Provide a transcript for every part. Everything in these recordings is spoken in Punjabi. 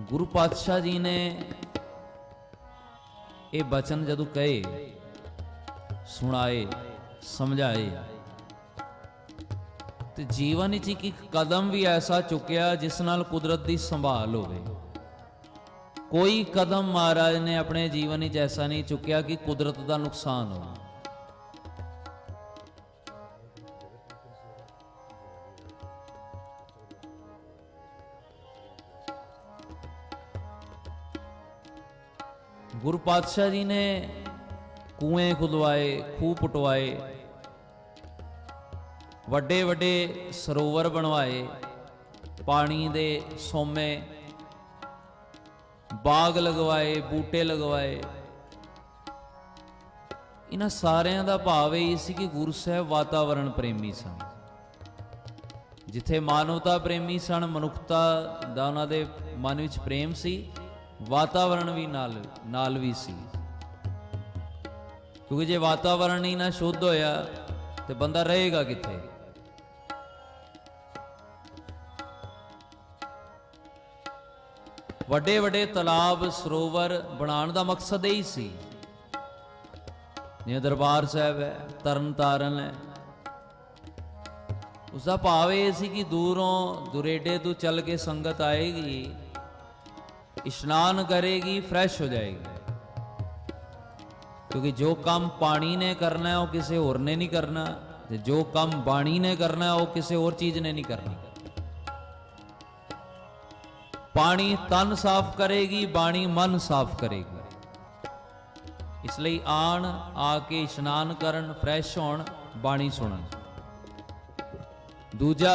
ਗੁਰੂ ਪਾਤਸ਼ਾਹ ਜੀ ਨੇ ਇਹ ਬਚਨ ਜਦੋਂ ਕਹੇ, ਸੁਣਾਏ, ਸਮਝਾਏ, ਤੇ ਜੀਵਨ ਵਿੱਚ ਇੱਕ ਇੱਕ ਕਦਮ ਵੀ ਐਸਾ ਚੁੱਕਿਆ ਜਿਸ ਨਾਲ ਕੁਦਰਤ ਦੀ ਸੰਭਾਲ ਹੋਵੇ। ਕੋਈ ਕਦਮ ਮਹਾਰਾਜ ਨੇ ਆਪਣੇ ਜੀਵਨ ਵਿੱਚ ਐਸਾ ਨਹੀਂ ਚੁੱਕਿਆ ਕਿ ਕੁਦਰਤ ਦਾ ਨੁਕਸਾਨ ਹੋਵੇ। ਗੁਰੂ ਪਾਤਸ਼ਾਹ ਜੀ ਨੇ ਕੂਏ ਖੁਦਵਾਏ, ਖੂਹ ਪਟਵਾਏ, ਵੱਡੇ ਵੱਡੇ ਸਰੋਵਰ ਬਣਵਾਏ, ਪਾਣੀ ਦੇ ਸੋਮੇ, ਬਾਗ ਲਗਵਾਏ, ਬੂਟੇ ਲਗਵਾਏ। ਇਹਨਾਂ ਸਾਰਿਆਂ ਦਾ ਭਾਵ ਇਹ ਸੀ ਕਿ ਗੁਰੂ ਸਾਹਿਬ ਵਾਤਾਵਰਣ ਪ੍ਰੇਮੀ ਸਨ। ਜਿੱਥੇ ਮਾਨਵਤਾ ਪ੍ਰੇਮੀ ਸਨ, ਮਨੁੱਖਤਾ ਦਾ ਉਹਨਾਂ ਦੇ ਮਨ ਵਿੱਚ ਪ੍ਰੇਮ ਸੀ ਵਾਤਾਵਰਣ ਵੀ ਨਾਲ ਨਾਲ ਵੀ ਸੀ। ਕਿਉਂਕਿ ਜੇ ਵਾਤਾਵਰਣ ਹੀ ਨਾ ਸ਼ੁੱਧ ਹੋਇਆ, ਤੇ ਬੰਦਾ ਰਹੇਗਾ ਕਿੱਥੇ? ਵੱਡੇ ਵੱਡੇ ਤਲਾਬ, ਸਰੋਵਰ ਬਣਾਉਣ ਦਾ ਮਕਸਦ ਇਹ ਹੀ ਸੀ। ਜਿਵੇਂ ਦਰਬਾਰ ਸਾਹਿਬ ਹੈ ਤਰਨ ਤਾਰਨ ਹੈ। ਉਸ ਦਾ ਭਾਵ ਇਹ ਸੀ ਕਿ ਦੂਰੋਂ ਦੁਰੇਡੇ ਤੋਂ ਚੱਲ ਕੇ ਸੰਗਤ ਆਏਗੀ ਇਸ਼ਨਾਨ ਕਰੇਗੀ ਫਰੈਸ਼ ਹੋ ਜਾਏਗੀ ਕਿਉਂਕਿ ਜੋ ਕੰਮ ਪਾਣੀ ਨੇ ਕਰਨਾ ਹੈ ਉਹ ਕਿਸੇ ਹੋਰ ਨੇ ਨਹੀਂ ਕਰਨਾ ਤੇ ਜੋ ਕੰਮ ਬਾਣੀ ਨੇ ਕਰਨਾ ਹੈ ਉਹ ਕਿਸੇ ਹੋਰ ਚੀਜ਼ ਨੇ ਨਹੀਂ ਕਰਨਾ ਪਾਣੀ ਤਨ ਸਾਫ਼ ਕਰੇਗੀ ਬਾਣੀ ਮਨ ਸਾਫ਼ ਕਰੇਗੀ ਇਸ ਲਈ ਆਣ ਆ ਕੇ ਇਸ਼ਨਾਨ ਕਰਨ ਫਰੈਸ਼ ਹੋਣ ਬਾਣੀ ਸੁਣਨ ਦੂਜਾ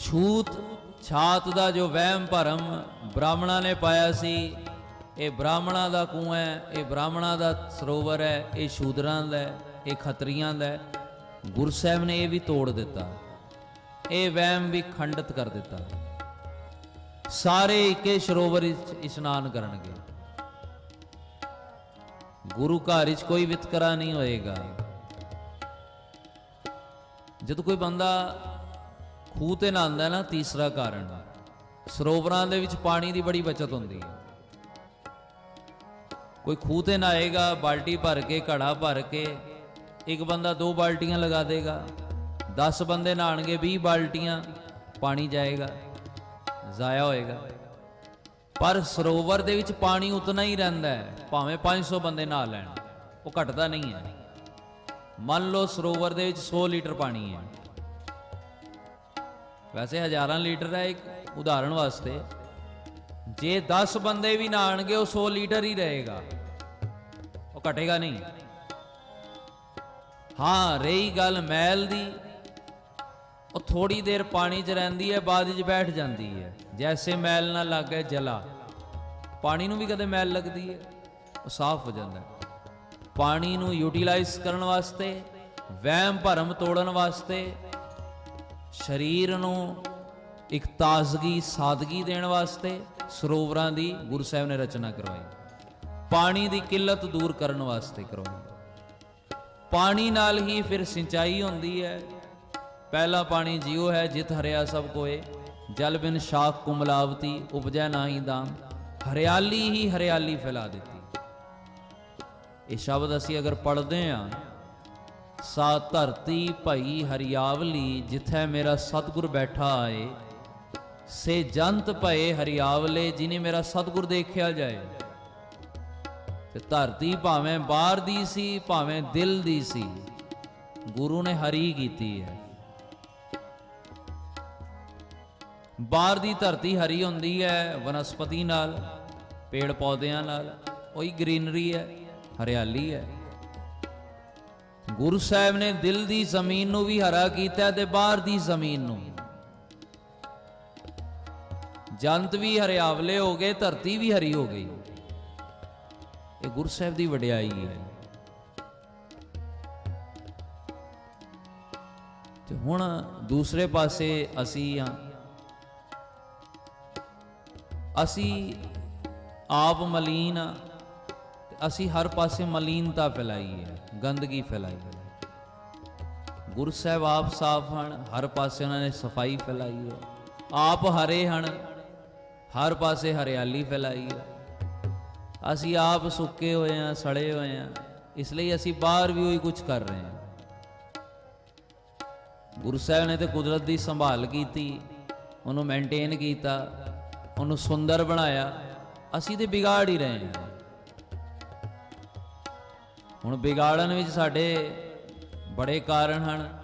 ਛੂਤ ਛਾਤ ਦਾ ਜੋ ਵਹਿਮ ਭਰਮ ਬ੍ਰਾਹਮਣਾਂ ਨੇ ਪਾਇਆ ਸੀ, ਇਹ ਬ੍ਰਾਹਮਣਾਂ ਦਾ ਕੂਆ ਹੈ, ਇਹ ਬ੍ਰਾਹਮਣਾਂ ਦਾ ਸਰੋਵਰ ਹੈ, ਇਹ ਸ਼ੂਦਰਾਂ ਦਾ ਹੈ, ਇਹ ਖੱਤਰੀਆਂ ਦਾ ਹੈ। ਗੁਰੂ ਸਾਹਿਬ ਨੇ ਇਹ ਵੀ ਤੋੜ ਦਿੱਤਾ। ਇਹ ਵਹਿਮ ਵੀ ਖੰਡਿਤ ਕਰ ਦਿੱਤਾ। ਸਾਰੇ ਇੱਕੇ ਸਰੋਵਰ ਵਿੱਚ ਇਸ਼ਨਾਨ ਕਰਨਗੇ। ਗੁਰੂ ਘਰ ਵਿੱਚ ਕੋਈ ਵਿਤਕਰਾ ਨਹੀਂ ਹੋਏਗਾ। ਜਦ ਕੋਈ ਬੰਦਾ ਖੂਹ ਤੇ ਨਹਾਉਂਦਾ ਹੈ ਨਾ ਤੀਸਰਾ ਕਾਰਨ। ਸਰੋਵਰਾਂ ਦੇ ਵਿੱਚ ਪਾਣੀ ਦੀ ਬੜੀ ਬਚਤ ਹੁੰਦੀ ਹੈ। ਕੋਈ ਖੂਹ ਤੇ ਨਹਾਏਗਾ, ਬਾਲਟੀ ਭਰ ਕੇ, ਘੜਾ ਭਰ ਕੇ, ਇੱਕ ਬੰਦਾ ਦੋ ਬਾਲਟੀਆਂ ਲਗਾ ਦੇਗਾ 10 ਬੰਦੇ ਨਹਾਣਗੇ 20 ਬਾਲਟੀਆਂ, ਪਾਣੀ ਜਾਏਗਾ, ਜ਼ਾਇਆ ਹੋਏਗਾ। ਪਰ ਸਰੋਵਰ ਦੇ ਵਿੱਚ ਪਾਣੀ ਉਤਨਾ ਹੀ ਰਹਿੰਦਾ ਹੈ, ਭਾਵੇਂ 500 ਬੰਦੇ ਨਹਾ ਲੈਣ, ਉਹ ਘਟਦਾ ਨਹੀਂ ਹੈ। ਮੰਨ ਲਓ ਸਰੋਵਰ ਦੇ ਵਿੱਚ 100 ਲੀਟਰ ਪਾਣੀ ਹੈ। ਵੈਸੇ ਹਜ਼ਾਰਾਂ ਲੀਟਰ ਹੈ ਇੱਕ ਉਦਾਹਰਣ ਵਾਸਤੇ, ਜੇ 10 ਬੰਦੇ ਵੀ ਨਹਾਣਗੇ ਉਹ 100 ਲੀਟਰ ਹੀ ਰਹੇਗਾ। ਉਹ ਘਟੇਗਾ ਨਹੀਂ। ਹਾਂ, ਰਹੀ ਗੱਲ ਮੈਲ ਦੀ, ਉਹ ਥੋੜੀ ਦੇਰ ਪਾਣੀ 'ਚ ਰਹਿੰਦੀ ਹੈ, ਬਾਅਦ 'ਚ ਬੈਠ ਜਾਂਦੀ ਹੈ। ਜੈਸੇ ਮੈਲ ਨਾ ਲੱਗੇ, ਜਲਾ। ਪਾਣੀ ਨੂੰ ਵੀ ਕਦੇ ਮੈਲ ਲੱਗਦੀ ਹੈ? ਉਹ ਸਾਫ਼ ਹੋ ਜਾਂਦਾ ਪਾਣੀ ਨੂੰ ਯੂਟਿਲਾਈਜ਼ ਕਰਨ ਵਾਸਤੇ, ਵਹਿਮ ਭਰਮ ਤੋੜਨ ਵਾਸਤੇ ਸਰੀਰ ਨੂੰ ਇੱਕ ਤਾਜ਼ਗੀ, ਸਾਦਗੀ ਦੇਣ ਵਾਸਤੇ ਸਰੋਵਰਾਂ ਦੀ ਗੁਰੂ ਸਾਹਿਬ ਨੇ ਰਚਨਾ ਕਰਵਾਈ। ਪਾਣੀ ਦੀ ਕਿੱਲਤ ਦੂਰ ਕਰਨ ਵਾਸਤੇ ਕਰਵਾਈ। ਪਾਣੀ ਨਾਲ ਹੀ ਫਿਰ ਸਿੰਚਾਈ ਹੁੰਦੀ ਹੈ। ਪਹਿਲਾ ਪਾਣੀ ਜੀਉ ਹੈ, ਜਿਤ ਹਰਿਆ ਸਭ ਕੋਏ। ਜਲ ਬਿਨ ਸ਼ਾਖ ਕੁਮਲਾਵਤੀ, ਉਪਜੈ ਨਾਹੀ ਦਾਮ। ਹਰਿਆਲੀ ਹੀ ਹਰਿਆਲੀ ਫੈਲਾ ਦਿੱਤੀ। ਇਹ ਸ਼ਬਦ ਅਸੀਂ ਅਗਰ ਪੜ੍ਹਦੇ ਹਾਂ ਸਾ ਧਰਤੀ ਭਈ ਹਰਿਆਵਲੀ, ਜਿੱਥੇ ਮੇਰਾ ਸਤਿਗੁਰ ਬੈਠਾ ਆਏ। ਸੇ ਜੰਤ ਭਏ ਹਰਿਆਵਲੇ, ਜਿਨੇ ਮੇਰਾ ਸਤਿਗੁਰ ਦੇਖਿਆ ਜਾਏ। ਤੇ ਧਰਤੀ ਭਾਵੇਂ ਬਾਹਰ ਦੀ ਸੀ, ਭਾਵੇਂ ਦਿਲ ਦੀ ਸੀ, ਗੁਰੂ ਨੇ ਹਰੀ ਕੀਤੀ ਹੈ। ਬਾਹਰ ਦੀ ਧਰਤੀ ਹਰੀ ਹੁੰਦੀ ਹੈ, ਵਨਸਪਤੀ ਨਾਲ, ਪੇੜ ਪੌਦਿਆਂ ਨਾਲ, ਉਹੀ ਗ੍ਰੀਨਰੀ ਹੈ, ਹਰਿਆਲੀ ਹੈ। ਗੁਰੂ ਸਾਹਿਬ ਨੇ ਦਿਲ ਦੀ ਜ਼ਮੀਨ ਨੂੰ ਵੀ ਹਰਾ ਕੀਤਾ ਤੇ ਬਾਹਰ ਦੀ ਜ਼ਮੀਨ ਨੂੰ। ਜੰਤ ਵੀ ਹਰਿਆਵਲੇ ਹੋ ਗਏ, ਧਰਤੀ ਵੀ ਹਰੀ ਹੋ ਗਈ। ਇਹ ਗੁਰੂ ਸਾਹਿਬ ਦੀ ਵਡਿਆਈ ਹੈ। ਤੇ ਹੁਣ ਦੂਸਰੇ ਪਾਸੇ ਅਸੀਂ ਆ ਅਸੀਂ ਆਪ ਮਲੀਨ ਆ ਅਸੀਂ ਹਰ ਪਾਸੇ ਮਲੀਨਤਾ ਫੈਲਾਈ ਹੈ। ਗੰਦਗੀ ਫੈਲਾਈ। ਹੈ ਗੁਰੂ ਸਾਹਿਬ ਆਪ ਸਾਫ਼ ਹਨ, ਹਰ ਪਾਸੇ ਉਹਨਾਂ ਨੇ ਸਫ਼ਾਈ ਫੈਲਾਈ ਹੈ। ਆਪ ਹਰੇ ਹਨ, ਹਰ ਪਾਸੇ ਹਰਿਆਲੀ ਫੈਲਾਈ ਹੈ। ਅਸੀਂ ਆਪ ਸੁੱਕੇ ਹੋਏ ਆ ਸੜੇ ਹੋਏ ਆ ਇਸ ਲਈ ਅਸੀਂ ਬਾਹਰ ਵੀ ਉਹੀ ਕੁਝ ਕਰ ਰਹੇ ਹਾਂ। ਗੁਰੂ ਸਾਹਿਬ ਨੇ ਤੇ ਕੁਦਰਤ ਦੀ ਸੰਭਾਲ ਕੀਤੀ, ਉਹਨੂੰ ਮੇਨਟੇਨ ਕੀਤਾ, ਉਹਨੂੰ ਸੁੰਦਰ ਬਣਾਇਆ। ਅਸੀਂ ਤੇ ਵਿਗਾੜ ਹੀ ਰਹੇ ਹਾਂ। ਹੁਣ ਵਿਗਾੜਨ ਵਿੱਚ ਸਾਡੇ ਬੜੇ ਕਾਰਨ ਹਨ।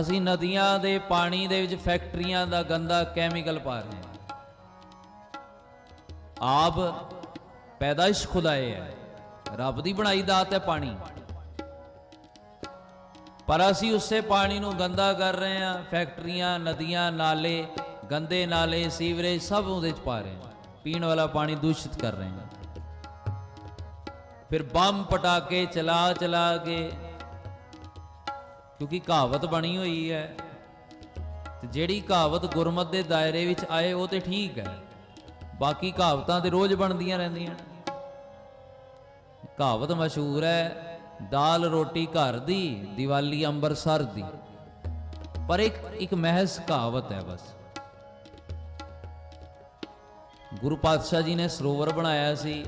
ਅਸੀਂ ਨਦੀਆਂ ਦੇ ਪਾਣੀ ਦੇ ਵਿੱਚ ਫੈਕਟਰੀਆਂ ਦਾ ਗੰਦਾ ਕੈਮੀਕਲ ਪਾ ਰਹੇ ਹਾਂ। ਆਪ ਪੈਦਾਇਸ਼ ਖੁਦਾਏ ਹੈ। ਰੱਬ ਦੀ ਬਣਾਈ ਦਾਤ ਹੈ ਪਾਣੀ। ਪਰ ਅਸੀਂ ਉਸੇ ਪਾਣੀ ਨੂੰ ਗੰਦਾ ਕਰ ਰਹੇ ਹਾਂ, ਫੈਕਟਰੀਆਂ, ਨਦੀਆਂ, ਨਾਲੇ, ਗੰਦੇ ਨਾਲੇ, ਸੀਵਰੇਜ ਸਭ ਉਹਦੇ ਚ ਪਾ ਰਹੇ ਹਾਂ। ਪੀਣ ਵਾਲਾ ਪਾਣੀ ਦੂਸ਼ਿਤ ਕਰ ਰਹੇ ਹਾਂ। ਫਿਰ ਬੰਮ ਪਟਾਕੇ ਚਲਾ ਚਲਾ ਕੇ, ਕਿਉਂਕਿ ਕਹਾਵਤ ਬਣੀ ਹੋਈ ਹੈ, ਤੇ ਜਿਹੜੀ ਕਹਾਵਤ ਗੁਰਮਤ ਦੇ ਦਾਇਰੇ ਵਿੱਚ ਆਏ, ਉਹ ਤੇ ਠੀਕ ਹੈ, ਬਾਕੀ ਕਹਾਵਤਾਂ ਤੇ ਰੋਜ਼ ਬਣਦੀਆਂ ਰਹਿੰਦੀਆਂ। ਕਹਾਵਤ ਮਸ਼ਹੂਰ ਹੈ, ਦਾਲ ਰੋਟੀ ਘਰ ਦੀ, ਦੀਵਾਲੀ ਅੰਬਰਸਰ ਦੀ। ਪਰ ਇੱਕ ਇੱਕ ਮਹਿਜ਼ ਕਹਾਵਤ ਹੈ ਬਸ। ਗੁਰੂ ਪਾਤਸ਼ਾਹ ਜੀ ਨੇ ਸਰੋਵਰ ਬਣਾਇਆ ਸੀ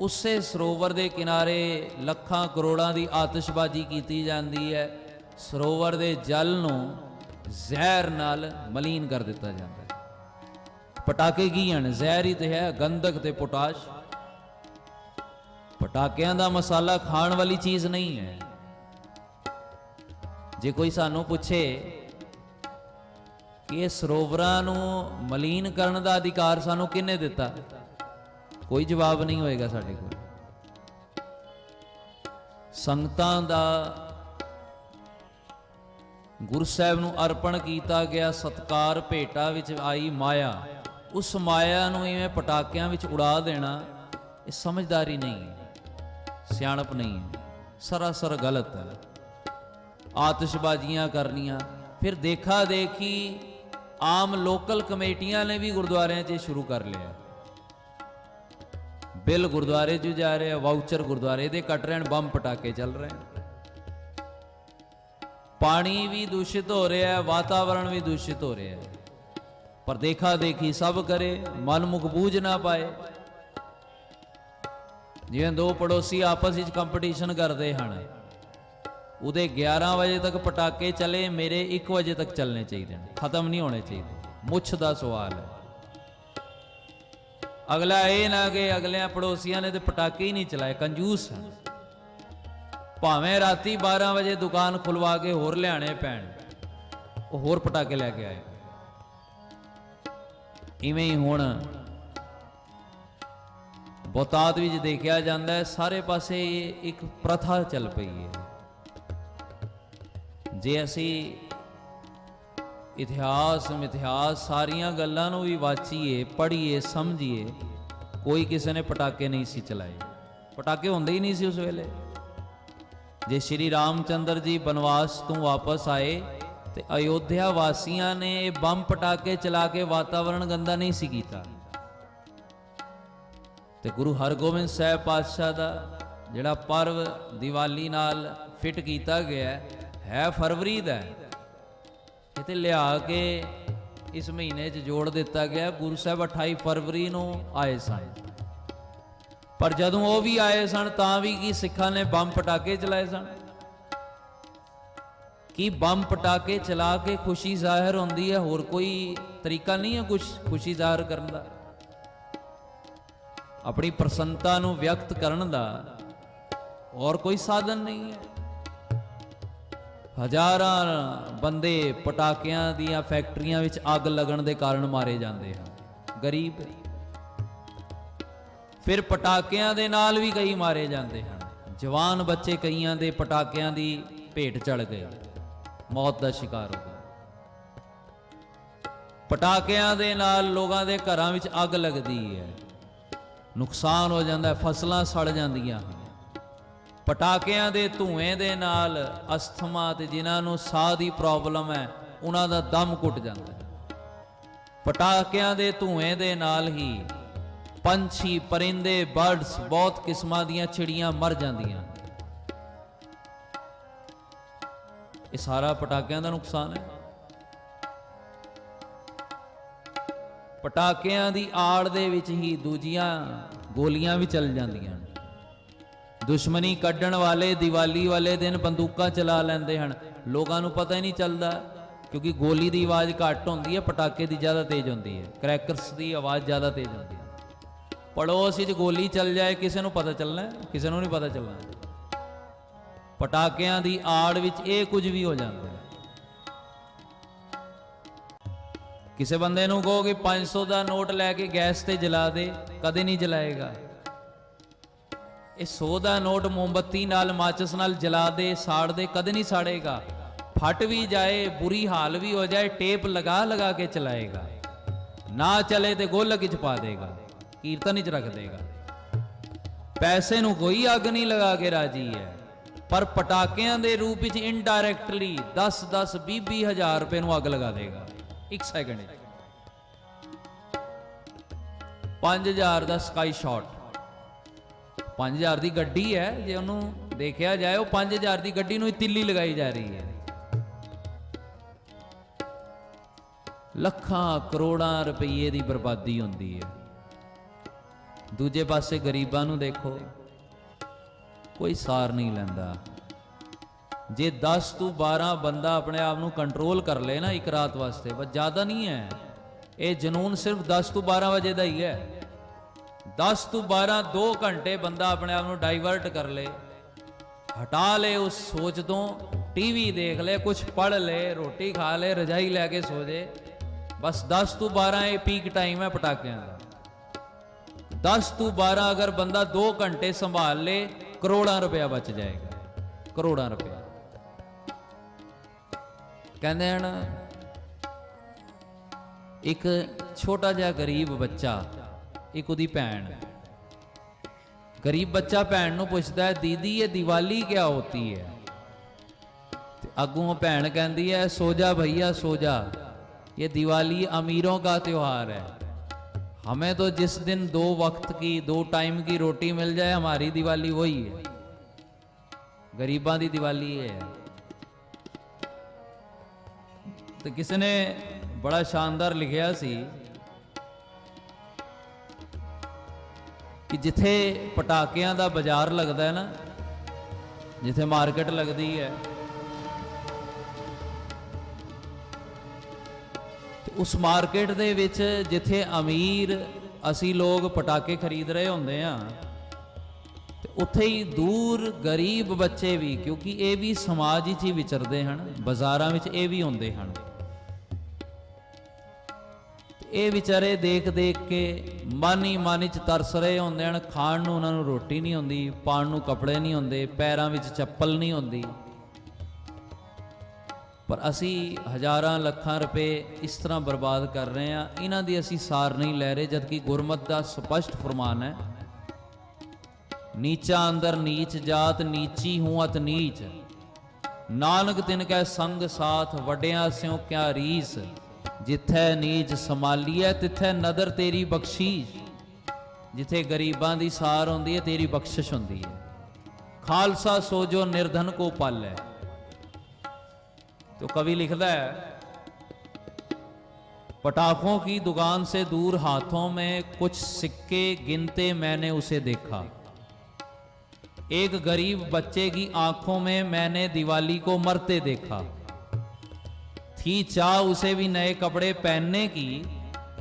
ਉਸੇ ਸਰੋਵਰ ਦੇ ਕਿਨਾਰੇ ਲੱਖਾਂ ਕਰੋੜਾਂ ਦੀ ਆਤਿਸ਼ਬਾਜ਼ੀ ਕੀਤੀ ਜਾਂਦੀ ਹੈ। ਸਰੋਵਰ ਦੇ ਜਲ ਨੂੰ ਜ਼ਹਿਰ ਨਾਲ ਮਲੀਨ ਕਰ ਦਿੱਤਾ ਜਾਂਦਾ ਹੈ। ਪਟਾਕੇ ਕੀ ਹਨ? ਜ਼ਹਿਰ ਹੀ ਤੇ ਹੈ, ਗੰਧਕ ਤੇ ਪੋਟਾਸ਼। ਪਟਾਕਿਆਂ ਦਾ ਮਸਾਲਾ ਖਾਣ ਵਾਲੀ ਚੀਜ਼ ਨਹੀਂ ਹੈ। ਜੇ ਕੋਈ ਸਾਨੂੰ ਪੁੱਛੇ ਕਿ ਸਰੋਵਰਾਂ ਨੂੰ ਮਲੀਨ ਕਰਨ ਦਾ ਅਧਿਕਾਰ ਸਾਨੂੰ ਕਿਹਨੇ ਦਿੱਤਾ? ਕੋਈ ਜਵਾਬ ਨਹੀਂ ਹੋਏਗਾ ਸਾਡੇ ਕੋਲ। ਸੰਗਤਾਂ ਦਾ ਗੁਰੂ ਸਾਹਿਬ ਨੂੰ ਅਰਪਣ ਕੀਤਾ ਗਿਆ, ਸਤਕਾਰ ਭੇਟਾ ਵਿੱਚ ਆਈ ਮਾਇਆ। ਉਸ ਮਾਇਆ ਨੂੰ ਇਵੇਂ ਪਟਾਕਿਆਂ ਵਿੱਚ ਉਡਾ ਦੇਣਾ, ਇਹ ਸਮਝਦਾਰੀ ਨਹੀਂ ਹੈ, ਸਿਆਣਪ ਨਹੀਂ ਹੈ, ਸਰਾਸਰ ਗਲਤ ਹੈ। ਆਤਿਸ਼ਬਾਜ਼ੀਆਂ ਕਰਨੀਆਂ, ਫਿਰ ਦੇਖਾ ਦੇਖੀ ਆਮ ਲੋਕਲ ਕਮੇਟੀਆਂ ਨੇ ਵੀ ਗੁਰਦੁਆਰਿਆਂ 'ਚ ਸ਼ੁਰੂ ਕਰ ਲਿਆ। ਬਿੱਲ ਗੁਰਦੁਆਰੇ 'ਚ ਜਾ ਰਹੇ ਆ ਵਾਊਚਰ ਗੁਰਦੁਆਰੇ ਦੇ ਕੱਟ ਰਹੇ ਹਨ ਬੰਬ ਪਟਾਕੇ ਚੱਲ ਰਹੇ ਹਨ ਪਾਣੀ ਵੀ ਦੂਸ਼ਿਤ ਹੋ ਰਿਹਾ ਹੈ, ਵਾਤਾਵਰਣ ਵੀ ਦੂਸ਼ਿਤ ਹੋ ਰਿਹਾ ਹੈ। ਪਰ ਦੇਖਾ ਦੇਖੀ ਸਭ ਕਰੇ, ਮਨ ਮੁਖ ਬੂਝ ਨਾ ਪਾਏ। ਜਿਵੇਂ ਦੋ ਪੜੋਸੀ ਆਪਸ ਵਿੱਚ ਕੰਪੀਟੀਸ਼ਨ ਕਰਦੇ ਹਨ, ਉਹਦੇ 11 ਵਜੇ ਤੱਕ ਪਟਾਕੇ ਚਲੇ, ਮੇਰੇ 1 ਵਜੇ ਤੱਕ ਚੱਲਣੇ ਚਾਹੀਦੇ ਨੇ, ਖਤਮ ਨਹੀਂ ਹੋਣੇ ਚਾਹੀਦੇ। ਮੁੱਛ ਦਾ ਸਵਾਲ ਹੈ। ਅਗਲਾ ਇਹ ਨਾ ਕਿ ਅਗਲਿਆਂ ਪੜੋਸੀਆਂ ਨੇ ਤੇ ਪਟਾਕੇ ਹੀ ਨਹੀਂ ਚਲਾਏ, ਕੰਜੂਸ ਹਨ। ਭਾਵੇਂ ਰਾਤੀ 12 ਵਜੇ ਦੁਕਾਨ ਖੁਲਵਾ ਕੇ ਹੋਰ ਲਿਆਣੇ ਪੈਣ, ਉਹ ਹੋਰ ਪਟਾਕੇ ਲੈ ਕੇ ਆਏ। ਇਵੇਂ ਹੀ ਹੁਣ ਬਹੁਤਾਤ ਵਿੱਚ ਦੇਖਿਆ ਜਾਂਦਾ ਹੈ, ਸਾਰੇ ਪਾਸੇ ਇੱਕ ਪ੍ਰਥਾ ਚੱਲ ਪਈ ਹੈ। ਜੇ ਅਸੀਂ ਇਤਿਹਾਸ ਮਿਥਿਹਾਸ ਸਾਰੀਆਂ ਗੱਲਾਂ ਨੂੰ ਵੀ ਵਾਚੀਏ ਪੜ੍ਹੀਏ ਸਮਝੀਏ। ਕੋਈ ਕਿਸੇ ਨੇ ਪਟਾਕੇ ਨਹੀਂ ਸੀ ਚਲਾਏ। ਪਟਾਕੇ ਹੁੰਦੇ ਹੀ ਨਹੀਂ ਸੀ ਉਸ ਵੇਲੇ। ਜੇ ਸ਼੍ਰੀ ਰਾਮਚੰਦਰ ਜੀ ਬਨਵਾਸ ਤੋਂ ਵਾਪਸ ਆਏ ਤੇ ਅਯੋਧਿਆ ਵਾਸੀਆਂ ਨੇ ਇਹ ਬੰਬ ਪਟਾਕੇ ਚਲਾ ਕੇ ਵਾਤਾਵਰਣ ਗੰਦਾ ਨਹੀਂ ਸੀ ਕੀਤਾ। ਤੇ ਗੁਰੂ ਹਰਗੋਬਿੰਦ ਸਾਹਿਬ ਪਾਤਸ਼ਾਹ ਦਾ ਜਿਹੜਾ ਪਰਵ ਦੀਵਾਲੀ ਨਾਲ ਫਿੱਟ ਕੀਤਾ ਗਿਆ ਹੈ, ਹੈ ਫਰਵਰੀ ਦਾ। ਹੈ। ਇਹ ਲਿਆ ਕੇ ਇਸ ਮਹੀਨੇ 'ਚ ਜੋੜ ਦਿੱਤਾ ਗਿਆ। ਗੁਰੂ ਸਾਹਿਬ 28 ਫਰਵਰੀ ਨੂੰ ਆਏ ਸਨ। ਪਰ ਜਦੋਂ ਉਹ ਵੀ ਆਏ ਸਨ, ਤਾਂ ਵੀ ਕੀ ਸਿੱਖਾਂ ਨੇ ਬੰਬ ਪਟਾਕੇ ਚਲਾਏ ਸਨ? ਕੀ ਬੰਬ ਪਟਾਕੇ ਚਲਾ ਕੇ ਖੁਸ਼ੀ ਜ਼ਾਹਿਰ ਹੁੰਦੀ ਹੈ? ਹੋਰ ਕੋਈ ਤਰੀਕਾ ਨਹੀਂ ਹੈ ਕੁਝ ਖੁਸ਼ੀ ਜ਼ਾਹਿਰ ਕਰਨ ਦਾ? ਆਪਣੀ ਪ੍ਰਸੰਨਤਾ ਨੂੰ ਵਿਅਕਤ ਕਰਨ ਦਾ ਹੋਰ ਕੋਈ ਸਾਧਨ ਨਹੀਂ ਹੈ। ਹਜ਼ਾਰਾਂ ਬੰਦੇ ਪਟਾਕਿਆਂ ਦੀਆਂ ਫੈਕਟਰੀਆਂ ਵਿੱਚ ਅੱਗ ਲੱਗਣ ਦੇ ਕਾਰਨ ਮਾਰੇ ਜਾਂਦੇ ਹਨ। ਗਰੀਬ। ਫਿਰ ਪਟਾਕਿਆਂ ਦੇ ਨਾਲ ਵੀ ਕਈ ਮਾਰੇ ਜਾਂਦੇ ਹਨ। ਜਵਾਨ ਬੱਚੇ ਕਈਆਂ ਦੇ ਪਟਾਕਿਆਂ ਦੀ ਭੇਟ ਚੜ ਗਏ। ਮੌਤ ਦਾ ਸ਼ਿਕਾਰ ਹੋ ਗਏ। ਪਟਾਕਿਆਂ ਦੇ ਨਾਲ ਲੋਕਾਂ ਦੇ ਘਰਾਂ ਵਿੱਚ ਅੱਗ ਲੱਗਦੀ ਹੈ। ਨੁਕਸਾਨ ਹੋ ਜਾਂਦਾ ਹੈ, ਫਸਲਾਂ ਸੜ ਜਾਂਦੀਆਂ ਹਨ। ਪਟਾਕਿਆਂ ਦੇ ਧੂਏ ਦੇ ਨਾਲ ਅਸਥਮਾ ਤੇ ਜਿਨ੍ਹਾਂ ਨੂੰ ਸਾਹ ਦੀ ਪ੍ਰੋਬਲਮ ਹੈ, ਉਹਨਾਂ ਦਾ ਦਮ ਘੁੱਟ ਜਾਂਦਾ ਹੈ। ਪਟਾਕਿਆਂ ਦੇ ਧੂਏ ਦੇ ਨਾਲ ਹੀ ਪੰਛੀ, ਪਰਿੰਦੇ, ਬਰਡਸ, ਬਹੁਤ ਕਿਸਮਾਂ ਦੀਆਂ ਚਿੜੀਆਂ ਮਰ ਜਾਂਦੀਆਂ ਇਹ ਸਾਰਾ ਪਟਾਕਿਆਂ ਦਾ ਨੁਕਸਾਨ ਹੈ। ਪਟਾਕਿਆਂ ਦੀ ਆੜ ਦੇ ਵਿੱਚ ਹੀ ਦੂਜੀਆਂ ਗੋਲੀਆਂ ਵੀ ਚੱਲ ਜਾਂਦੀਆਂ ਨੇ ਦੁਸ਼ਮਣੀ ਕੱਢਣ ਵਾਲੇ ਦੀਵਾਲੀ ਵਾਲੇ ਦਿਨ ਬੰਦੂਕਾਂ ਚਲਾ ਲੈਂਦੇ ਹਨ। ਲੋਕਾਂ ਨੂੰ ਪਤਾ ਹੀ ਨਹੀਂ ਚੱਲਦਾ, ਕਿਉਂਕਿ ਗੋਲੀ ਦੀ ਆਵਾਜ਼ ਘੱਟ ਹੁੰਦੀ ਹੈ, ਪਟਾਕੇ ਦੀ ਜ਼ਿਆਦਾ ਤੇਜ਼ ਹੁੰਦੀ ਹੈ, ਕ੍ਰੈਕਰਸ ਦੀ ਆਵਾਜ਼ ਜ਼ਿਆਦਾ ਤੇਜ਼ ਹੁੰਦੀ ਹੈ। ਪੜੋਸ ਵਿੱਚ ਗੋਲੀ ਚੱਲ ਜਾਏ, ਕਿਸੇ ਨੂੰ ਪਤਾ ਚੱਲਣਾ ਕਿਸੇ ਨੂੰ ਨਹੀਂ ਪਤਾ ਚੱਲਣਾ। ਪਟਾਕਿਆਂ ਦੀ ਆੜ ਵਿੱਚ ਇਹ ਕੁਝ ਵੀ ਹੋ ਜਾਂਦਾ ਹੈ। ਕਿਸੇ ਬੰਦੇ ਨੂੰ ਕਹੋ ਕਿ 500 ਦਾ ਨੋਟ ਲੈ ਕੇ ਗੈਸ ਤੇ ਜਲਾ ਦੇ, ਕਦੇ ਨਹੀਂ ਜਲਾਏਗਾ। ਇਹ 100 ਦਾ ਨੋਟ ਮੋਮਬੱਤੀ ਨਾਲ ਮਾਚਸ ਨਾਲ ਜਲਾ ਦੇ, ਸਾੜ ਦੇ, ਕਦੇ ਨਹੀਂ ਸਾੜੇਗਾ। ਫਟ ਵੀ ਜਾਏ, ਬੁਰੀ ਹਾਲ ਵੀ ਹੋ ਜਾਏ, ਟੇਪ ਲਗਾ ਲਗਾ ਕੇ ਚਲਾਏਗਾ। ਨਾ ਚਲੇ ਤੇ ਗੋਲਕ ਵਿੱਚ ਪਾ ਦੇਗਾ, ਕੀਰਤਨ ਵਿੱਚ ਰੱਖ ਦੇਗਾ। ਪੈਸੇ ਨੂੰ ਕੋਈ ਅੱਗ ਨਹੀਂ ਲਗਾ ਕੇ ਰਾਜੀ ਹੈ, ਪਰ ਪਟਾਕਿਆਂ ਦੇ ਰੂਪ ਵਿੱਚ ਇਨਡਾਇਰੈਕਟਲੀ 10 10 20 20 ਹਜ਼ਾਰ ਰੁਪਏ ਨੂੰ ਅੱਗ ਲਗਾ ਦੇਗਾ। ਇੱਕ ਸੈਕਿੰਡ ਵਿੱਚ 5000 ਦਾ ਸਕਾਈ ਸ਼ਾਟ 5000 ਦੀ ਗੱਡੀ ਹੈ, ਜੇ ਉਹਨੂੰ ਦੇਖਿਆ ਜਾਏ, ਉਹ 5000 ਦੀ ਗੱਡੀ ਨੂੰ ਹੀ ਤਿੱਲੀ ਲਗਾਈ ਜਾ ਰਹੀ ਹੈ। ਲੱਖਾਂ ਕਰੋੜਾਂ ਰੁਪਏ ਦੀ ਬਰਬਾਦੀ ਹੁੰਦੀ ਹੈ। ਦੂਜੇ ਪਾਸੇ ਗਰੀਬਾਂ ਨੂੰ ਦੇਖੋ, ਕੋਈ ਸਾਰ ਨਹੀਂ ਲੈਂਦਾ। ਜੇ 10 ਤੋਂ 12 ਬੰਦਾ ਆਪਣੇ ਆਪ ਨੂੰ ਕੰਟਰੋਲ ਕਰ ਲੇ ਨਾ ਇੱਕ ਰਾਤ ਵਾਸਤੇ, ਬਸ ਜ਼ਿਆਦਾ ਨਹੀਂ ਹੈ। ਇਹ ਜਨੂਨ ਸਿਰਫ 10 ਤੋਂ 12 ਵਜੇ ਦਾ ਹੀ ਹੈ। 10 ਤੋਂ 12 2 ਘੰਟੇ ਬੰਦਾ ਆਪਣੇ ਆਪ ਨੂੰ ਡਾਈਵਰਟ ਕਰ ਲੇ, ਹਟਾ ਲੇ ਉਸ ਸੋਚ ਤੋਂ ਟੀਵੀ ਦੇਖ ਲੈ ਕੁਝ ਪੜ ਲੈ, ਰੋਟੀ ਖਾ ਲੈ, ਰਜਾਈ ਲੈ ਕੇ ਸੋ ਜੇ। ਬਸ 10 ਤੋਂ 12 ਇਹ ਪੀਕ ਟਾਈਮ ਹੈ ਪਟਾਕਿਆਂ ਦਾ। 10 ਤੋਂ 12 ਅਗਰ ਬੰਦਾ 2 ਘੰਟੇ ਸੰਭਾਲ ਲੇ, ਕਰੋੜਾਂ ਰੁਪਇਆ ਬਚ ਜਾਏਗਾ। ਕਰੋੜਾਂ ਰੁਪਇਆ। ਕਹਿੰਦੇ ਹਨ, ਇੱਕ ਛੋਟਾ ਜਿਹਾ ਗਰੀਬ ਬੱਚਾ ਇੱਕ ਉਹਦੀ ਭੈਣ ਗਰੀਬ ਬੱਚਾ ਭੈਣ ਨੂੰ ਪੁੱਛਦਾ ਹੈ ਦੀਦੀ ਇਹ ਦੀਵਾਲੀ ਕਿਆ ਹੋਤੀ ਹੈ ਤੇ ਅੱਗੋਂ ਉਹ ਭੈਣ ਕਹਿੰਦੀ ਹੈ ਸੋ ਜਾ ਭਈਆ ਸੋ ਜਾ ये दिवाली अमीरों का त्योहार है हमें तो जिस दिन दो वक्त की दो टाइम की रोटी मिल जाए हमारी दिवाली वही है गरीबां ਦੀ ਦੀਵਾਲੀ ਇਹ ਹੈ ਤੇ ਕਿਸੇ ਨੇ ਬੜਾ ਸ਼ਾਨਦਾਰ ਲਿਖਿਆ ਕਿ ਜਿੱਥੇ ਪਟਾਕਿਆਂ ਦਾ ਬਾਜ਼ਾਰ ਲੱਗਦਾ ਹੈ ਨਾ, ਜਿੱਥੇ ਮਾਰਕੀਟ ਲੱਗਦੀ ਹੈ ਉਸ ਮਾਰਕੀਟ ਦੇ ਵਿੱਚ ਜਿੱਥੇ ਅਮੀਰ, ਅਸੀਂ ਲੋਕ ਪਟਾਕੇ ਖਰੀਦ ਰਹੇ ਹੁੰਦੇ ਆ, ਤੇ ਉੱਥੇ ਹੀ ਦੂਰ ਗਰੀਬ ਬੱਚੇ ਵੀ, ਕਿਉਂਕਿ ਇਹ ਵੀ ਸਮਾਜ ਵਿੱਚ ਹੀ ਵਿਚਰਦੇ ਹਨ, ਬਾਜ਼ਾਰਾਂ ਵਿੱਚ ਇਹ ਵੀ ਹੁੰਦੇ ਹਨ। ਇਹ ਵਿਚਾਰੇ ਦੇਖ ਦੇਖ ਕੇ ਮਨ ਹੀ ਮਨ 'ਚ ਤਰਸ ਰਹੇ ਹੁੰਦੇ ਹਨ। ਖਾਣ ਨੂੰ ਉਹਨਾਂ ਨੂੰ ਰੋਟੀ ਨਹੀਂ ਹੁੰਦੀ ਪਾਣ ਨੂੰ ਕੱਪੜੇ ਨਹੀਂ ਹੁੰਦੇ, ਪੈਰਾਂ ਵਿੱਚ ਚੱਪਲ ਨਹੀਂ ਹੁੰਦੀ। ਪਰ ਅਸੀਂ ਹਜ਼ਾਰਾਂ ਲੱਖਾਂ ਰੁਪਏ ਇਸ ਤਰ੍ਹਾਂ ਬਰਬਾਦ ਕਰ ਰਹੇ ਹਾਂ। ਇਹਨਾਂ ਦੀ ਅਸੀਂ ਸਾਰ ਨਹੀਂ ਲੈ ਰਹੇ, ਜਦਕਿ ਗੁਰਮਤ ਦਾ ਸਪਸ਼ਟ ਫਰਮਾਨ ਹੈ, ਨੀਚਾ ਅੰਦਰ ਨੀਚ ਜਾਤ, ਨੀਚੀ ਹੂੰ ਅਤ ਨੀਚ। ਨਾਨਕ ਤਿਨ ਕੈ ਸੰਗ ਸਾਥ, ਵੱਡਿਆਂ ਸਿਉ ਕਿਆ ਰੀਸ। ਜਿੱਥੈ ਨੀਚ ਸਮਾਲੀਐ ਤਿੱਥੈ ਨਦਰ ਤੇਰੀ ਬਖਸ਼ੀਸ਼ ਜਿੱਥੇ ਗਰੀਬਾਂ ਦੀ ਸਾਰ ਹੁੰਦੀ ਹੈ ਤੇਰੀ ਬਖਸ਼ਿਸ਼ ਹੁੰਦੀ ਹੈ ਖਾਲਸਾ ਸੋ ਜੋ ਨਿਰਧਨ ਕੋ ਪਾਲੈ तो कवि लिखता है पटाखों की दुकान से दूर हाथों में कुछ सिक्के गिनते मैंने उसे देखा एक गरीब बच्चे की आंखों में मैंने दिवाली को मरते देखा थी चाह उसे भी नए कपड़े पहनने की,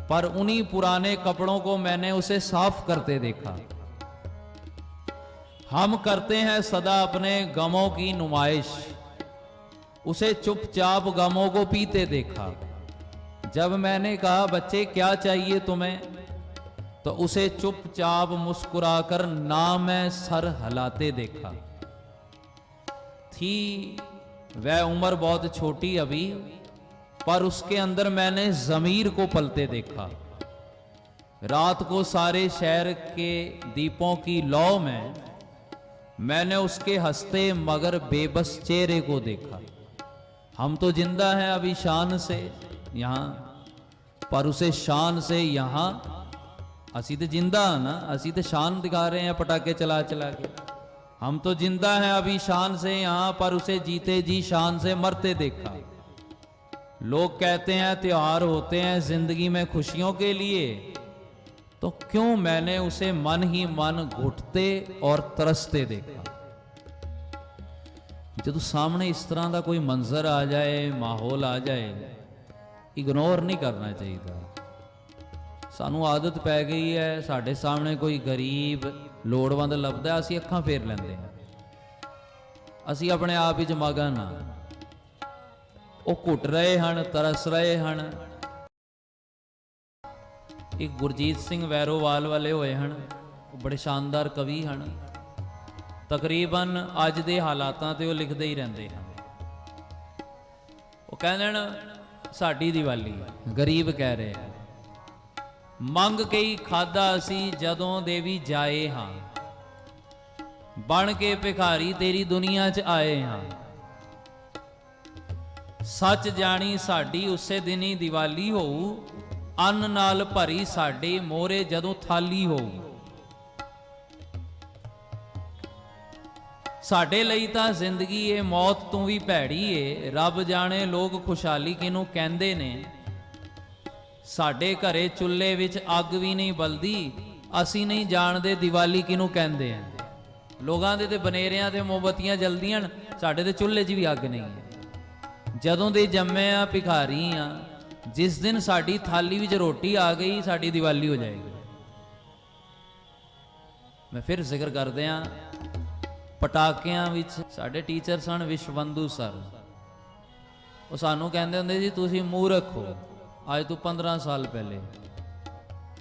पर उन्हीं पुराने कपड़ों को मैंने उसे साफ़ करते देखा। हम करते हैं सदा अपने गमों की नुमाइश। उसे चुपचाप गमों को पीते देखा। जब मैंने कहा, बच्चे, क्या चाहिए तुम्हें? तो उसे चुपचाप मुस्कुराकर ना मैं सर हलाते देखा। थी, वह उम्र बहुत छोटी अभी पर उसके अंदर मैंने ज़मीर को पलते देखा। रात को सारे शहर के दीपों की लौ में मैंने उसके हँसते मगर बेबस चेहरे को देखा। हम तो ज़िंदा हैं अभी शान से यहाँ, पर उसे शान से यहाँ। असी तो ज़िंदा है ना, असी तो शान दिखा रहे हैं पटाखे चला चला के। हम तो ज़िंदा हैं अभी शान से यहाँ, पर उसे जीते जी शान से मरते देखा। लोग कहते हैं त्योहार होते हैं जिंदगी में खुशियों के लिए तो क्यों मैंने उसे मन ही मन घुटते और तरसते देखा ਜਦੋਂ ਸਾਹਮਣੇ ਇਸ ਤਰ੍ਹਾਂ ਦਾ ਕੋਈ ਮੰਜ਼ਰ ਆ ਜਾਏ ਮਾਹੌਲ ਆ ਜਾਏ ਇਗਨੋਰ ਨਹੀਂ ਕਰਨਾ ਚਾਹੀਦਾ ਸਾਨੂੰ ਆਦਤ ਪੈ ਗਈ ਹੈ ਸਾਡੇ ਸਾਹਮਣੇ ਕੋਈ ਗਰੀਬ ਲੋੜਵੰਦ ਲੱਭਦਾ ਅਸੀਂ ਅੱਖਾਂ ਫੇਰ ਲੈਂਦੇ ਹਾਂ ਅਸੀਂ ਆਪਣੇ ਆਪ ਵਿੱਚ ਮਗਨ ਹਾਂ ਉਹ ਘੁੱਟ ਰਹੇ ਹਨ, ਤਰਸ ਰਹੇ ਹਨ। ਇੱਕ ਗੁਰਜੀਤ ਸਿੰਘ ਵੈਰੋਵਾਲ ਵਾਲੇ ਹੋਏ ਹਨ। ਉਹ ਬੜੇ ਸ਼ਾਨਦਾਰ ਕਵੀ ਹਨ। ਤਕਰੀਬਨ ਅੱਜ ਦੇ ਹਾਲਾਤਾਂ ਤੇ ਉਹ ਲਿਖਦੇ ਹੀ ਰਹਿੰਦੇ ਹਨ। ਉਹ ਕਹਿੰਦੇ ਨੇ ਸਾਡੀ ਦੀਵਾਲੀ, ਗਰੀਬ ਕਹਿ ਰਹੇ ਆ ਮੰਗ ਕੇ ਹੀ ਖਾਦਾ ਅਸੀਂ ਜਦੋਂ ਦੇ ਵੀ ਜਾਏ ਹਾਂ। ਬਣ ਕੇ ਭਿਖਾਰੀ ਤੇਰੀ ਦੁਨੀਆ 'ਚ ਆਏ ਹਾਂ। ਸੱਚ ਜਾਣੀ ਸਾਡੀ ਉਸੇ ਦਿਨ ਹੀ ਦੀਵਾਲੀ ਹੋਊ, ਅੰਨ ਨਾਲ ਭਰੀ ਸਾਡੇ ਮੋਰੇ ਜਦੋਂ ਥਾਲੀ ਹੋਊ। ਸਾਡੇ ਲਈ ਤਾਂ ਜ਼ਿੰਦਗੀ ਏ, ਮੌਤ ਤੋਂ ਵੀ ਭੈੜੀ ਏ, ਰੱਬ ਜਾਣੇ ਲੋਕ ਖੁਸ਼ਹਾਲੀ ਕਿਨੂੰ ਕਹਿੰਦੇ ਨੇ। ਸਾਡੇ ਘਰੇ ਚੁੱਲ੍ਹੇ ਵਿੱਚ ਅੱਗ ਵੀ ਨਹੀਂ ਬਲਦੀ, ਅਸੀਂ ਨਹੀਂ ਜਾਣਦੇ ਦੀਵਾਲੀ ਕਿਨੂੰ ਕਹਿੰਦੇ ਆ। ਲੋਕਾਂ ਦੇ ਤੇ ਬਨੇਰਿਆਂ ਤੇ ਮੋਮਬਤੀਆਂ ਜਲਦੀਆਂ ਸਾਡੇ ਤੇ ਚੁੱਲ੍ਹੇ 'ਚ ਵੀ ਅੱਗ ਨਹੀਂ ਹੈ। ਜਦੋਂ ਦੇ ਜੰਮੇ ਆ ਭਿਖਾਰੀ ਆ ਜਿਸ ਦਿਨ ਸਾਡੀ ਥਾਲੀ ਵਿੱਚ ਰੋਟੀ ਆ ਗਈ ਸਾਡੀ ਦੀਵਾਲੀ ਹੋ ਜਾਏਗੀ ਮੈਂ ਫਿਰ ਜ਼ਿਕਰ ਕਰਦੇ ਆ ਪਟਾਕਿਆਂ ਵਿੱਚ ਸਾਡੇ ਟੀਚਰ ਸਨ ਵਿਸ਼ਵੰਦੂ ਸਰ ਉਹ ਸਾਨੂੰ ਕਹਿੰਦੇ ਹੁੰਦੇ ਸੀ ਤੁਸੀਂ ਮੂਰਖ ਹੋ ਅੱਜ ਤੋਂ 15 साल पहले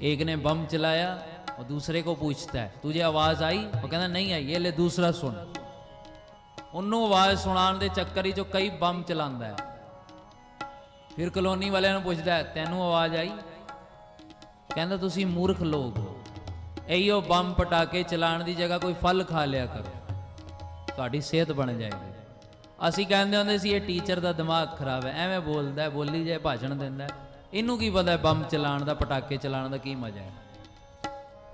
एक ने बम चलाया और दूसरे को पूछता है तुझे आवाज आई वो कहता नहीं आई ये ले दूसरा सुन ਉਹਨੂੰ ਆਵਾਜ਼ ਸੁਣਾਉਣ ਦੇ ਚੱਕਰ 'ਚ ਉਹ ਕਈ ਬੰਮ ਚਲਾਉਂਦਾ ਹੈ। ਫਿਰ ਕਲੋਨੀ ਵਾਲਿਆਂ ਨੂੰ ਪੁੱਛਦਾ, ਤੈਨੂੰ ਆਵਾਜ਼ ਆਈ? ਕਹਿੰਦਾ, ਤੁਸੀਂ ਮੂਰਖ ਲੋਕ ਹੋ। ਇਹੋ ਬੰਮ ਪਟਾਕੇ ਚਲਾਉਣ ਦੀ ਜਗ੍ਹਾ ਕੋਈ ਫਲ ਖਾ ਲਿਆ ਕਰੋ। ਤੁਹਾਡੀ ਸਿਹਤ ਬਣ ਜਾਏਗੀ। ਅਸੀਂ ਕਹਿੰਦੇ ਹੁੰਦੇ ਸੀ, ਇਹ ਟੀਚਰ ਦਾ ਦਿਮਾਗ ਖਰਾਬ ਹੈ। ਐਵੇਂ ਬੋਲਦਾ ਬੋਲੀ ਜਾਏ, ਭਾਸ਼ਣ ਦਿੰਦਾ ਇਹਨੂੰ ਕੀ ਪਤਾ ਬੰਮ ਚਲਾਉਣ ਦਾ, ਪਟਾਕੇ ਚਲਾਉਣ ਦਾ ਕੀ ਮਜ਼ਾ ਹੈ?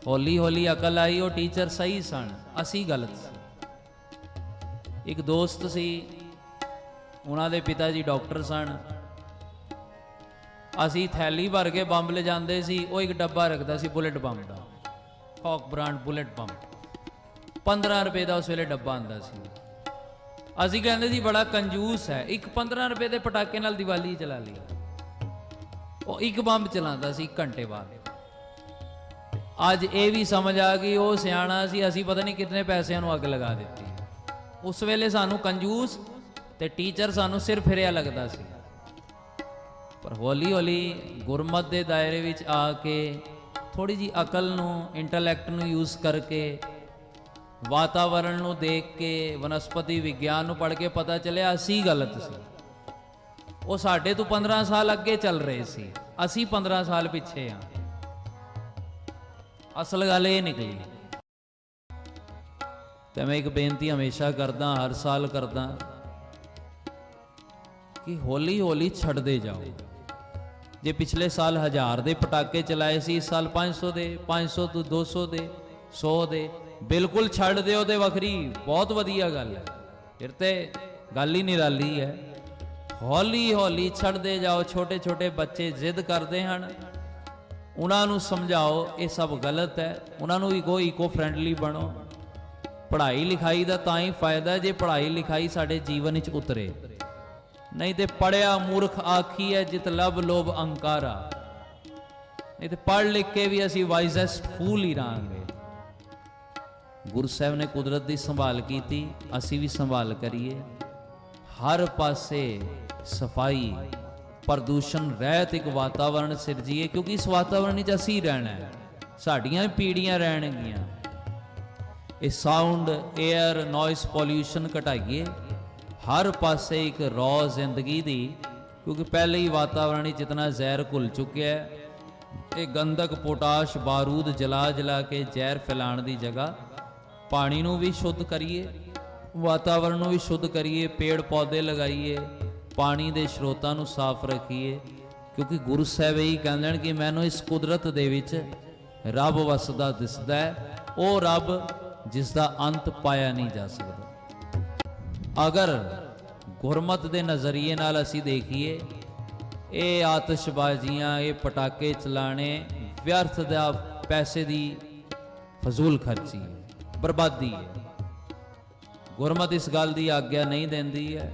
ਹੌਲੀ ਹੌਲੀ ਅਕਲ ਆਈ, ਉਹ ਟੀਚਰ ਸਹੀ ਸਨ। ਅਸੀਂ ਗਲਤ ਸੀ। ਇੱਕ ਦੋਸਤ ਸੀ, ਉਹਨਾਂ ਦੇ ਪਿਤਾ ਜੀ ਡਾਕਟਰ ਸਨ। ਅਸੀਂ ਥੈਲੀ ਭਰ ਕੇ ਬੰਬ ਲੈ ਜਾਂਦੇ ਸੀ, ਉਹ ਇੱਕ ਡੱਬਾ ਰੱਖਦਾ ਸੀ ਬੁਲੇਟ ਬੰਬ ਦਾ, ਹੌਕ ਬ੍ਰਾਂਡ ਬੁਲੇਟ ਬੰਬ। 15 ਰੁਪਏ ਦਾ ਉਸ ਵੇਲੇ ਡੱਬਾ ਆਂਦਾ ਸੀ। ਅਸੀਂ ਕਹਿੰਦੇ ਸੀ, ਬੜਾ ਕੰਜੂਸ ਹੈ, ਇੱਕ 15 ਰੁਪਏ ਦੇ ਪਟਾਕੇ ਨਾਲ ਦੀਵਾਲੀ ਚਲਾ ਲਈ। ਉਹ ਇੱਕ ਬੰਬ ਚਲਾਉਂਦਾ ਸੀ ਇੱਕ ਘੰਟੇ ਬਾਅਦ। ਅੱਜ ਇਹ ਵੀ ਸਮਝ ਆ ਗਈ, ਉਹ ਸਿਆਣਾ ਸੀ, ਅਸੀਂ ਪਤਾ ਨਹੀਂ ਕਿੰਨੇ ਪੈਸਿਆਂ ਨੂੰ ਅੱਗ ਲਗਾ ਦਿੱਤੀ। ਉਸ ਵੇਲੇ ਸਾਨੂੰ ਕੰਜੂਸ ਤੇ ਟੀਚਰ ਸਾਨੂੰ ਸਿਰ ਫਿਰਿਆ ਲੱਗਦਾ ਸੀ। ਪਰ ਹੌਲੀ ਹੌਲੀ ਗੁਰਮਤ ਦੇ ਦਾਇਰੇ ਵਿੱਚ ਆ ਕੇ ਥੋੜੀ ਜੀ ਅਕਲ ਨੂੰ, ਇੰਟੈਲੈਕਟ ਨੂੰ ਯੂਜ਼ ਕਰਕੇ, ਵਾਤਾਵਰਣ ਨੂੰ ਦੇਖ ਕੇ, ਵਨਸਪਤੀ ਵਿਗਿਆਨ ਨੂੰ ਪੜ੍ਹ ਕੇ ਪਤਾ ਚੱਲਿਆ ਅਸੀਂ ਗਲਤ ਸੀ। ਉਹ ਸਾਡੇ ਤੋਂ 15 ਸਾਲ ਅੱਗੇ ਚੱਲ ਰਹੇ ਸੀ। ਅਸੀਂ 15 ਸਾਲ ਪਿੱਛੇ ਆ ਅਸਲ ਗੱਲ ਇਹ ਨਿਕਲੀ। ਤੇ ਮੈਂ ਇੱਕ ਬੇਨਤੀ ਹਮੇਸ਼ਾ ਕਰਦਾ, ਹਰ ਸਾਲ ਕਰਦਾ ਕਿ ਹੌਲੀ ਹੌਲੀ ਛੱਡਦੇ ਜਾਓ। ਜੇ ਪਿਛਲੇ ਸਾਲ 1000 ਦੇ ਪਟਾਕੇ ਚਲਾਏ ਸੀ, ਇਸ ਸਾਲ 500 ਦੇ 500 ਤੋਂ 200 ਦੇ 100 ਦੇ, ਬਿਲਕੁਲ ਛੱਡ ਦਿਓ ਤੇ ਵੱਖਰੀ, ਬਹੁਤ ਵਧੀਆ ਗੱਲ ਹੈ। ਫਿਰ ਤੇ ਗੱਲ ਹੀ ਨਿਰਾਲੀ ਹੈ। ਹੌਲੀ ਹੌਲੀ ਛੱਡਦੇ ਜਾਓ, ਛੋਟੇ ਛੋਟੇ ਬੱਚੇ ਜ਼ਿੱਦ ਕਰਦੇ ਹਨ। ਉਹਨਾਂ ਨੂੰ ਸਮਝਾਓ, ਇਹ ਸਭ ਗਲਤ ਹੈ। ਉਹਨਾਂ ਨੂੰ ਇਕੋ ਕੋਈ ਇਕੋ ਫ੍ਰੈਂਡਲੀ ਬਣੋ। ਪੜ੍ਹਾਈ ਲਿਖਾਈ ਦਾ ਤਾਂ ਹੀ ਫਾਇਦਾ ਜੇ ਪੜ੍ਹਾਈ ਲਿਖਾਈ ਸਾਡੇ ਜੀਵਨ ਵਿੱਚ ਉਤਰੇ। ਨਹੀਂ ਤੇ ਪੜਿਆ ਮੂਰਖ ਆਖੀ ਹੈ, ਜਿਤ ਲਬ ਲੋਭ ਅਹੰਕਾਰਾ ਨਹੀਂ ਤੇ ਪੜ੍ਹ ਲਿਖ ਕੇ ਵੀ ਅਸੀਂ ਵਾਈਜ਼ੈਸਟ ਫੂਲ ਹੀ ਰਾਂਗੇ ਗੁਰੂ ਸਾਹਿਬ ਨੇ ਕੁਦਰਤ ਦੀ ਸੰਭਾਲ ਕੀਤੀ, ਅਸੀਂ ਵੀ ਸੰਭਾਲ ਕਰੀਏ। ਹਰ ਪਾਸੇ ਸਫ਼ਾਈ, ਪ੍ਰਦੂਸ਼ਣ, ਰਹਿਤ ਇੱਕ ਵਾਤਾਵਰਣ ਸਿਰਜੀਏ, ਕਿਉਂਕਿ ਇਸ ਵਾਤਾਵਰਣ ਵਿੱਚ ਅਸੀਂ ਰਹਿਣਾ ਹੈ। ਸਾਡੀਆਂ ਪੀੜ੍ਹੀਆਂ ਰਹਿਣਗੀਆਂ। ਇਹ ਸਾਊਂਡ 에ਅਰ ਨੋਇਸ ਪੋਲਿਊਸ਼ਨ ਘਟਾਈਏ, ਹਰ ਪਾਸੇ ਇੱਕ ਰੌ ਜ਼ਿੰਦਗੀ ਦੀ, ਕਿਉਂਕਿ ਪਹਿਲੇ ਹੀ ਵਾਤਾਵਰਣ ਵਿੱਚ ਇਤਨਾ ਜ਼ਹਿਰ ਘੁਲ ਚੁੱਕਿਆ ਹੈ, ਇਹ ਗੰਧਕ ਪੋਟਾਸ਼ ਬਾਰੂਦ ਜਲਾ ਜਲਾ ਕੇ ਜ਼ਹਿਰ ਫੈਲਾਉਣ ਦੀ ਜਗ੍ਹਾ, ਪਾਣੀ ਨੂੰ ਵੀ ਸ਼ੁੱਧ ਕਰੀਏ, ਵਾਤਾਵਰਣ ਨੂੰ ਵੀ ਸ਼ੁੱਧ ਕਰੀਏ, ਪੇੜ ਪੌਦੇ ਲਗਾਈਏ, ਪਾਣੀ ਦੇ ਸਰੋਤਾਂ ਨੂੰ ਸਾਫ਼ ਰੱਖੀਏ, ਕਿਉਂਕਿ ਗੁਰੂ ਸਾਹਿਬ ਇਹੀ ਕਹਿੰਦੇ ਨੇ ਕਿ ਮੈਨੂੰ ਇਸ ਕੁਦਰਤ ਦੇ ਵਿੱਚ ਰੱਬ ਵਸਦਾ ਦਿਸਦਾ ਹੈ, ਉਹ ਰੱਬ ਜਿਸ ਦਾ ਅੰਤ ਪਾਇਆ ਨਹੀਂ ਜਾ ਸਕਦਾ। ਅਗਰ ਗੁਰਮਤ ਦੇ ਨਜ਼ਰੀਏ ਨਾਲ ਅਸੀਂ ਦੇਖੀਏ, ਇਹ ਆਤਿਸ਼ਬਾਜ਼ੀਆਂ, ਇਹ ਪਟਾਕੇ ਚਲਾਣੇ ਵਿਅਰਥ ਦਾ ਪੈਸੇ ਦੀ ਫਜ਼ੂਲ ਖਰਚੀ ਹੈ, ਬਰਬਾਦੀ ਹੈ। ਗੁਰਮਤ ਇਸ ਗੱਲ ਦੀ ਆਗਿਆ ਨਹੀਂ ਦਿੰਦੀ ਹੈ